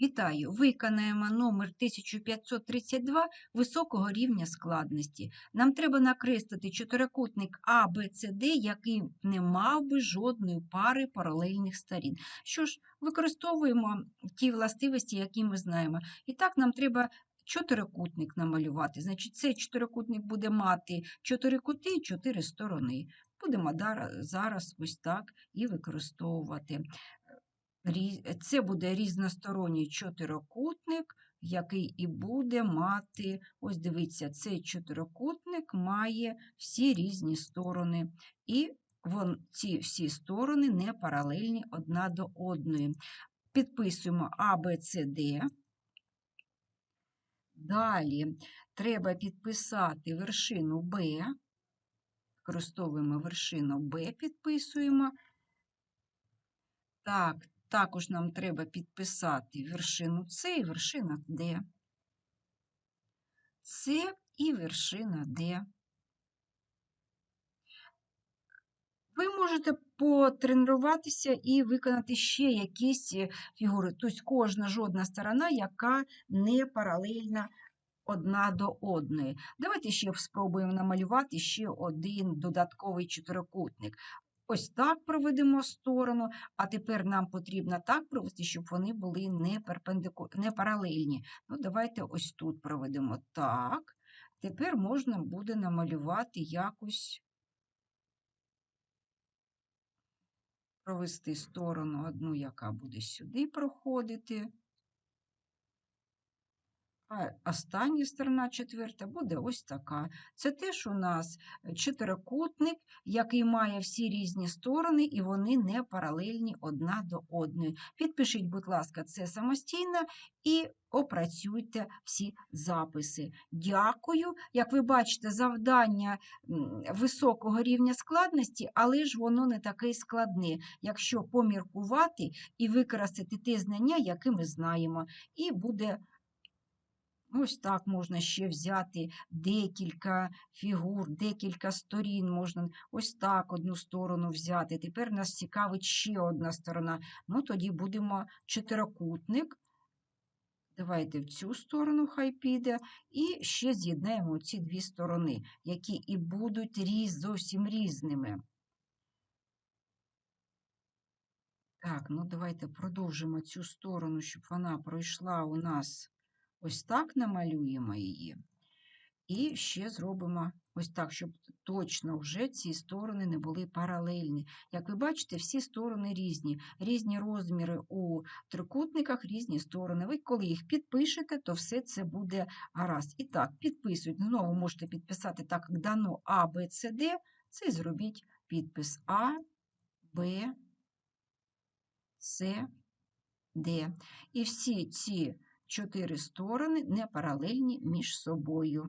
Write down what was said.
Вітаю! Виконаємо номер 1532 високого рівня складності. Нам треба накреслити чотирикутник Д, який не мав би жодної пари паралельних сторін. Що ж, використовуємо ті властивості, які ми знаємо. І так, нам треба чотирикутник намалювати. Значить, цей чотирикутник буде мати чотири кути і чотири сторони. Будемо зараз ось так і використовувати. Це буде різносторонній чотирикутник, який і буде мати, ось дивіться, цей чотирикутник має всі різні сторони. І вон, ці всі сторони не паралельні одна до одної. Підписуємо А, Б, С, Д. Далі треба підписати вершину Б. Використовуємо вершину Б, підписуємо. Так, також нам треба підписати вершину С і вершина Д. С і вершина Д. Ви можете потренуватися і виконати ще якісь е, фігури. Тобто кожна жодна сторона, яка не паралельна одна до одної. Давайте ще спробуємо намалювати ще один додатковий чотирикутник. Ось так проведемо сторону, а тепер нам потрібно так провести, щоб вони були не, перпендику... не паралельні. Ну, давайте ось тут проведемо так. Тепер можна буде намалювати якось провести сторону одну, яка буде сюди проходити. А остання сторона четверта буде ось така. Це теж у нас чотирикутник, який має всі різні сторони, і вони не паралельні одна до одної. Підпишіть, будь ласка, це самостійно і опрацюйте всі записи. Дякую. Як ви бачите, завдання високого рівня складності, але ж воно не таке складне, якщо поміркувати і використати ті знання, які ми знаємо, і буде. Ось так можна ще взяти декілька фігур, декілька сторін. Можна ось так одну сторону взяти. Тепер нас цікавить ще одна сторона. Ну, тоді будемо чотирикутник. Давайте в цю сторону хай піде. І ще з'єднаємо ці дві сторони, які і будуть різ, зовсім різними. Так, ну давайте продовжимо цю сторону, щоб вона пройшла у нас. Ось так намалюємо її. І ще зробимо ось так, щоб точно вже ці сторони не були паралельні. Як ви бачите, всі сторони різні. Різні розміри у трикутниках, різні сторони. Ви коли їх підпишете, то все це буде гаразд. І так, підписуйте. Знову можете підписати так, як дано А, Б, С, Д. Це зробіть підпис А, Б, С, Д. І всі ці чотири сторони не паралельні між собою.